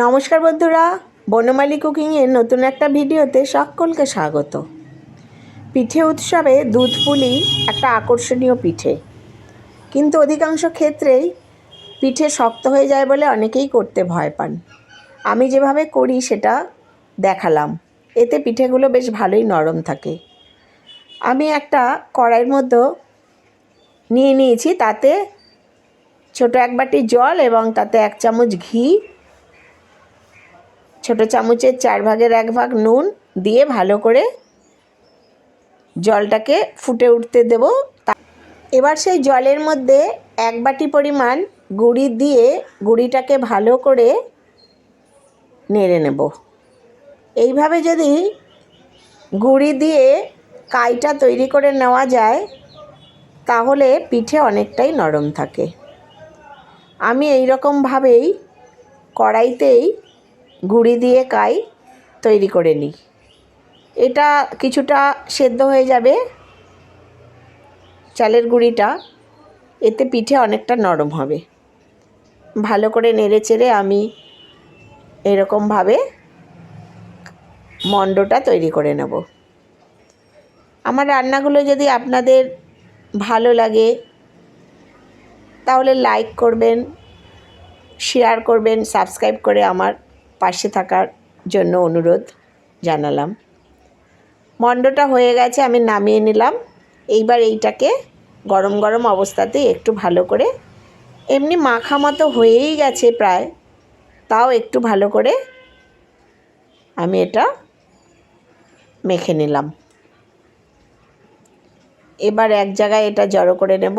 নমস্কার বন্ধুরা, বনমালী কুকিংয়ের নতুন একটা ভিডিওতে সকলকে স্বাগত। পিঠে উৎসবে দুধ পুলি একটা আকর্ষণীয় পিঠে। কিন্তু অধিকাংশ ক্ষেত্রেই পিঠে শক্ত হয়ে যায় বলে অনেকেই করতে ভয় পান। আমি যেভাবে করি সেটা দেখালাম। এতে পিঠেগুলো বেশ ভালোই নরম থাকে। আমি একটা কড়াইয়ের মধ্যে নিয়ে নিয়েছি, তাতে ছোটো এক বাটি জল এবং তাতে এক চামচ ঘি ছোট চামচের চার ভাগের এক ভাগ নুন দিয়ে ভালো করে জলটাকে ফুটে উঠতে দেব। এবার সেই জলের মধ্যে এক বাটি পরিমাণ গুঁড়ি দিয়ে গুঁড়িটাকে ভালো করে নেড়ে নেব। এইভাবে যদি গুঁড়ি দিয়ে কাইটা তৈরি করে নেওয়া যায়, তাহলে পিঠে অনেকটাই নরম থাকে। আমি এই রকমভাবেই কড়াইতেই গুঁড়ি দিয়ে কাই তৈরি করে নিই এটা কিছুটা সেদ্ধ হয়ে যাবে। চালের গুঁড়িটা, এতে পিঠে অনেকটা নরম হবে। ভালো করে নেড়ে চেড়ে আমি এরকমভাবে মণ্ডটা তৈরি করে নেব। আমার রান্নাগুলো যদি আপনাদের ভালো লাগে, তাহলে লাইক করবেন শেয়ার করবেন সাবস্ক্রাইব করে আমার পাশে থাকার জন্য অনুরোধ জানালাম। মণ্ডটা হয়ে গেছে, আমি নামিয়ে নিলাম। এইবার এইটাকে গরম গরম অবস্থাতেই একটু ভালো করে, এমনি মাখা মতো হয়েই গেছে প্রায়, তাও একটু ভালো করে আমি এটা মেখে নিলাম। এবার এক জায়গায় এটা জড়ো করে নেব।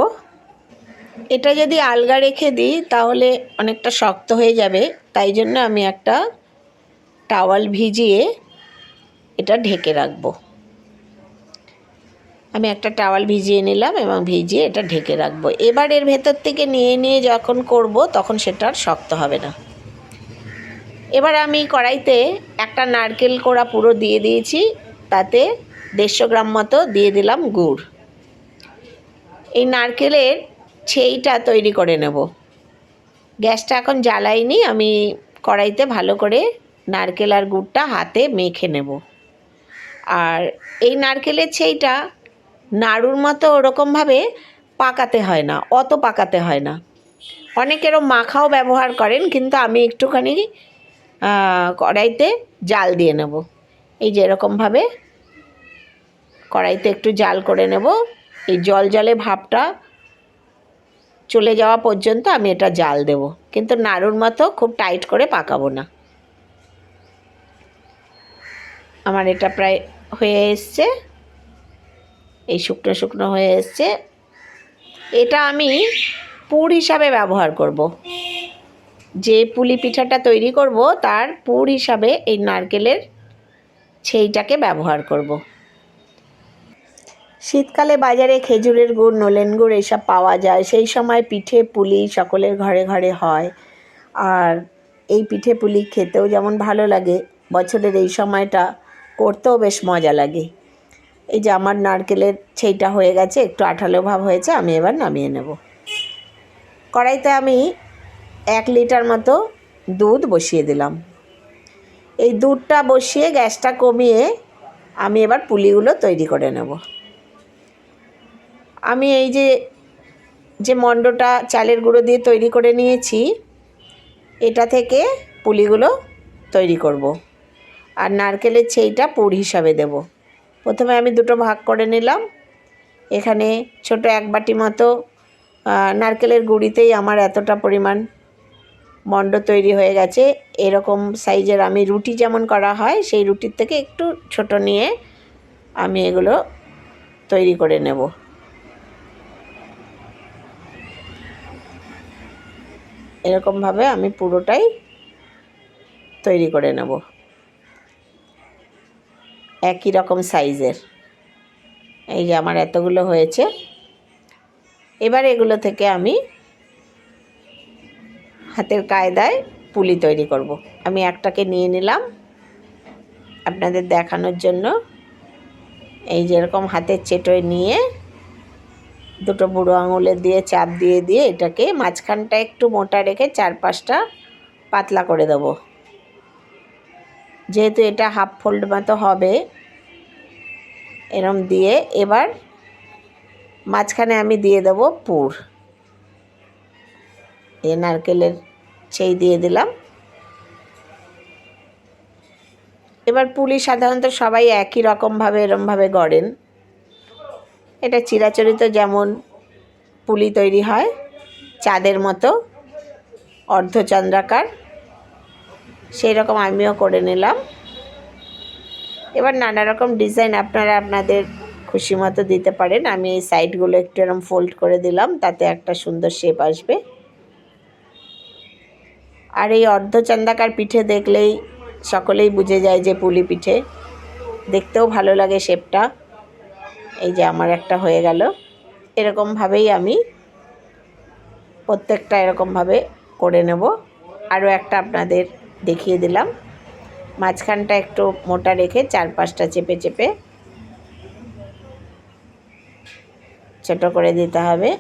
এটা যদি আলগা রেখে দিই, তাহলে অনেকটা শক্ত হয়ে যাবে। তাই জন্য আমি একটা টাওয়াল ভিজিয়ে এটা ঢেকে রাখব। আমি একটা টাওয়াল ভিজিয়ে নিলাম এবং ভিজিয়ে এটা ঢেকে রাখব। এবার এর ভেতর থেকে নিয়ে নিয়ে যখন করব, তখন সেটা আর শক্ত হবে না। এবার আমি কড়াইতে একটা নারকেল কোড়া পুরো দিয়ে দিয়েছি, তাতে দেড়শো গ্রাম মতো দিয়ে দিলাম গুড়। এই নারকেলের ছেইটা তৈরি করে নেব। গ্যাসটা এখন জ্বালাইনি, আমি কড়াইতে ভালো করে নারকেল আর গুড়টা হাতে মেখে নেব। আর এই নারকেলের ছেইটা নাড়ুর মতো ওরকমভাবে পাকাতে হয় না, অত পাকাতে হয় না। অনেকেরও মাখাও ব্যবহার করেন, কিন্তু আমি একটুখানি কড়াইতে জাল দিয়ে নেব। এই যে এরকমভাবে কড়াইতে একটু জাল করে নেব। এই জল জলে ভাবটা চলে যাওয়া পর্যন্ত আমি এটা জাল দেব কিন্তু নাড়ুর মতো খুব টাইট করে পাকাবো না আমার এটা প্রায় হয়ে এসছে এই শুকনো শুকনো হয়ে এসছে এটা আমি পুর হিসাবে ব্যবহার করব। যে পুলি পিঠাটা তৈরি করব, তার পুর হিসাবে এই নারকেলের সেইটাকে ব্যবহার করব। শীতকালে বাজারে খেজুরের গুড়, নলেন গুড় এইসব পাওয়া যায়। সেই সময় পিঠে পুলি সকলের ঘরে ঘরে হয়। আর এই পিঠে পুলি খেতেও যেমন ভালো লাগে, বছরের এই সময়টা করতেও বেশ মজা লাগে। এই যে আমার নারকেলের সেইটা হয়ে গেছে, একটু আঠালো ভাব হয়েছে, আমি এবার নামিয়ে নেব। কড়াইতে আমি এক লিটার মতো দুধ বসিয়ে দিলাম। এই দুধটা বসিয়ে গ্যাসটা কমিয়ে আমি এবার পুলিগুলো তৈরি করে নেব। আমি এই যে যে মণ্ডটা চালের গুঁড়ো দিয়ে তৈরি করে নিয়েছি, এটা থেকে পুলিগুলো তৈরি করব। আর নারকেলের ছেইটা পুর হিসাবে দেব। প্রথমে আমি দুটো ভাগ করে নিলাম। এখানে ছোট এক বাটি মতো নারকেলের গুঁড়িতেই আমার এতটা পরিমাণ মণ্ড তৈরি হয়ে গেছে। এরকম সাইজের আমি রুটি যেমন করা হয়, সেই রুটির থেকে একটু ছোট নিয়ে আমি এগুলো তৈরি করে নেব। এরকমভাবে আমি পুরোটাই তৈরি করে নেব। একই রকম সাইজের। এই যে আমার এতগুলো হয়েছে। এবার এগুলো থেকে আমি হাতের কায়দায় পুলি তৈরি করব। আমি একটাকে নিয়ে নিলাম। আপনাদের দেখানোর জন্য এই যেরকম হাতের চেটোয় নিয়ে দুটো বুড়ো আঙুলের দিয়ে, চাপ দিয়ে দিয়ে এটাকে মাঝখানটা একটু মোটা রেখে চার পাঁচটা পাতলা করে দেবো। যেহেতু এটা হাফ ফোল্ড মতো হবে, এরম দিয়ে এবার মাঝখানে আমি দিয়ে দেবো পুর। এ নারকেলের সেই দিয়ে দিলাম। এবার পুলি সাধারণত সবাই একই রকমভাবে, এরমভাবে গড়েন। এটা চিরাচরিত যেমন পুলি তৈরি হয়, চাঁদের মতো অর্ধচন্দ্রাকার। সেই রকম আমিও করে নিলাম। এবার নানা রকম ডিজাইন আপনারা আপনাদের খুশি মতো দিতে পারেন। আমি এই সাইডগুলো একটু এরকম ফোল্ড করে দিলাম, তাতে একটা সুন্দর শেপ আসবে। আর এই অর্ধচন্দ্রাকার পিঠে দেখলেই সকলেই বুঝে যায় যে পুলি পিঠে। দেখতেও ভালো লাগে শেপটা এই যে আমার একটা হয়ে গেল। এরকমভাবেই আমি প্রত্যেকটা এরকমভাবে করে নেব। আরও একটা আপনাদের দেখিয়ে দিলাম। মাঝখানটা একটু মোটা রেখে চার পাঁচটা চেপে চেপে ছোট করে দিতে হবে।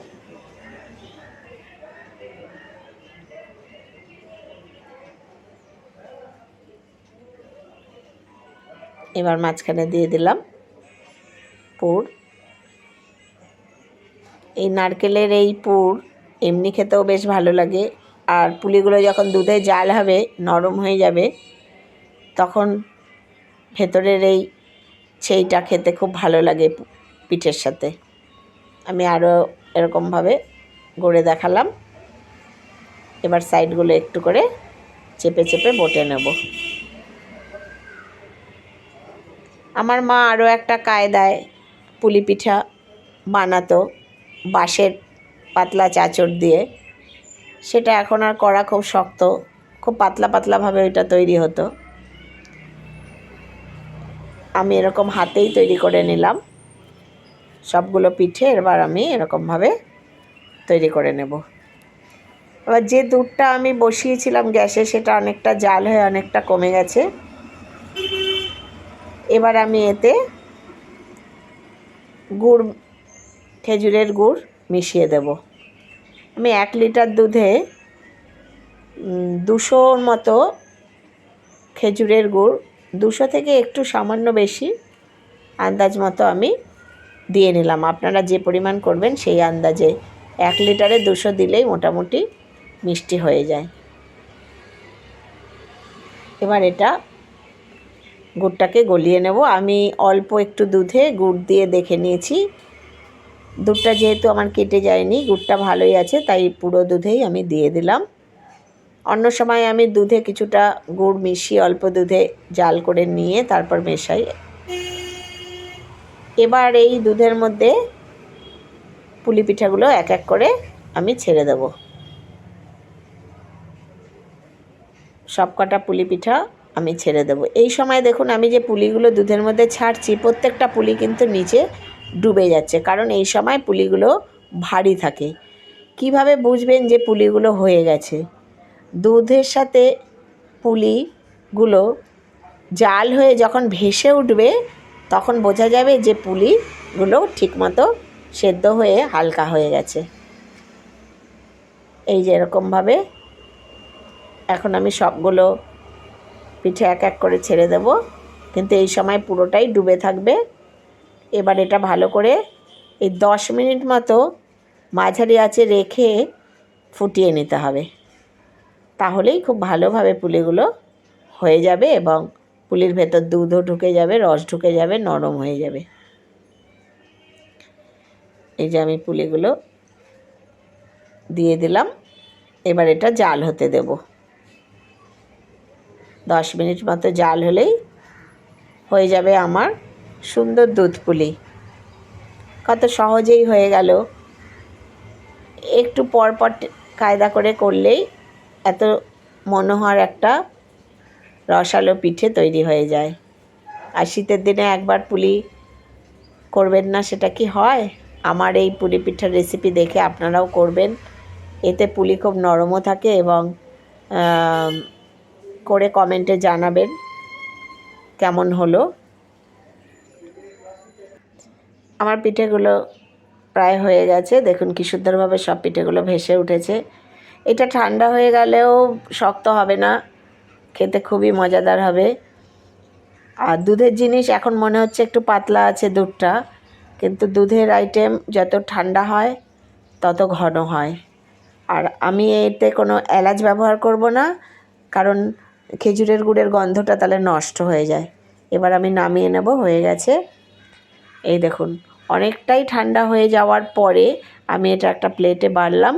এবার মাঝখানে দিয়ে দিলাম। পুর। এই নারকেলের এই পুর এমনি খেতেও বেশ ভালো লাগে। আর পুলিগুলো যখন দুধে জাল হবে, নরম হয়ে যাবে, তখন ভেতরের এই সেইটা খেতে খুব ভালো লাগে পিঠের সাথে। আমি আরও এরকমভাবে গড়ে দেখালাম। এবার সাইডগুলো একটু করে চেপে চেপে বটে নেব। আমার মা আরও একটা কায়দায় পুলি পিঠা বানাতো বাঁশের পাতলা চাচড় দিয়ে। সেটা এখন আর করা খুব শক্ত, খুব পাতলা পাতলাভাবে ওইটা তৈরি হতো। আমি এরকম হাতেই তৈরি করে নিলাম। সবগুলো পিঠে এবার আমি এরকমভাবে তৈরি করে নেব। এবার যে দুধটা আমি বসিয়েছিলাম গ্যাসে সেটা অনেকটা জাল হয়ে অনেকটা কমে গেছে। এবার আমি এতে গুড়, খেজুরের গুড় মিশিয়ে দেব। আমি এক লিটার দুধে দুশোর মতো খেজুরের গুড়, দুশো থেকে একটু সামান্য বেশি আন্দাজ মতো আমি দিয়ে নিলাম। আপনারা যে পরিমাণ করবেন সেই আন্দাজে এক লিটারে দুশো দিলেই মোটামুটি মিষ্টি হয়ে যায়। এবার এটা গুড়টাকে গলিয়ে নেব। আমি অল্প একটু দুধে গুড় দিয়ে দেখে নিয়েছি। দুধটা যেহেতু আমার কেটে যায়নি, গুড়টা ভালোই আছে, তাই পুরো দুধেই আমি দিয়ে দিলাম। অন্য সময় আমি দুধে কিছুটা গুড় মিশিয়ে অল্প দুধে জাল করে নিয়ে তারপর মেশাই। এবার এই দুধের মধ্যে পুলি পিঠাগুলো এক এক করে আমি ছেড়ে দেব। সব কটা পুলি পিঠা আমি ছেড়ে দেব। এই সময় দেখুন আমি যে পুলিগুলো দুধের মধ্যে ছাড়ছি, প্রত্যেকটা পুলি কিন্তু নিচে ডুবে যাচ্ছে। কারণ এই সময় পুলিগুলো ভারী থাকে। কীভাবে বুঝবেন যে পুলিগুলো হয়ে গেছে? দুধের সাথে পুলিগুলো জাল হয়ে যখন ভেসে উঠবে, তখন বোঝা যাবে যে পুলিগুলো ঠিকমতো সেদ্ধ হয়ে হালকা হয়ে গেছে। এই যে এরকমভাবে এখন আমি সবগুলো পিঠে এক এক করে ছেড়ে দেব। কিন্তু এই সময় পুরোটাই ডুবে থাকবে। এবার এটা ভালো করে এই দশ মিনিট মতো মাঝারি আছে রেখে ফুটিয়ে নিতে হবে। তাহলেই খুব ভালোভাবে পুলিগুলো হয়ে যাবে এবং পুলির ভেতর দুধও ঢুকে যাবে, রস ঢুকে যাবে, নরম হয়ে যাবে। এই যে আমি পুলিগুলো দিয়ে দিলাম। এবার এটা জাল হতে দেব। দশ মিনিট মতো জাল হলেই হয়ে যাবে আমার সুন্দর দুধ পুলি। কত সহজেই হয়ে গেল। একটু পর পর কায়দা করে করলেই এত মনোহর একটা রসালো পিঠে তৈরি হয়ে যায়। আর শীতের দিনে একবার পুলি করবেন না সেটা কি হয়? আমার এই পুলি পিঠার রেসিপি দেখে আপনারাও করবেন। এতে পুলি খুব নরমও থাকে এবং করে কমেন্টে জানাবেন। কেমন হলো? আমার পিঠেগুলো প্রায় হয়ে গেছে। দেখুন কি সুন্দরভাবে সব পিঠেগুলো ভেসে উঠেছে। এটা ঠান্ডা হয়ে গেলেও শক্ত হবে না। খেতে খুবই মজাদার হবে। আর দুধের জিনিস এখন মনে হচ্ছে একটু পাতলা আছে দুধটা। কিন্তু দুধের আইটেম যত ঠান্ডা হয়, তত ঘন হয়। আর আমি এতে কোনো এলাচ ব্যবহার করব না। কারণ খেজুরের গুড়ের গন্ধটা তাহলে নষ্ট হয়ে যায়। এবার আমি নামিয়ে নেব, হয়ে গেছে। এই দেখুন, অনেকটাই ঠান্ডা হয়ে যাওয়ার পরে আমি এটা একটা প্লেটে বাড়লাম।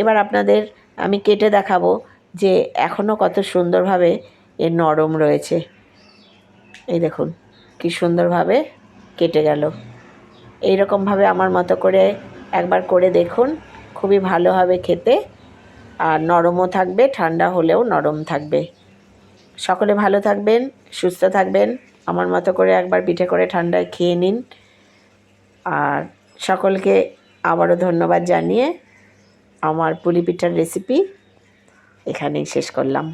এবার আপনাদের আমি কেটে দেখাবো যে এখনও কত সুন্দরভাবে এ নরম রয়েছে। এই দেখুন, কি সুন্দরভাবে কেটে গেল। এইরকমভাবে আমার মতো করে একবার করে দেখুন, খুবই ভালো হবে খেতে। আর নরমও থাকবে, ঠান্ডা হলেও নরম থাকবে। সকলে ভালো থাকবেন, সুস্থ থাকবেন। আমার মতো করে একবার পিঠে করে ঠান্ডায় খেয়ে নিন। আর সকলকে আবারও ধন্যবাদ জানিয়ে আমার পুলি পিঠার রেসিপি এখানেই শেষ করলাম।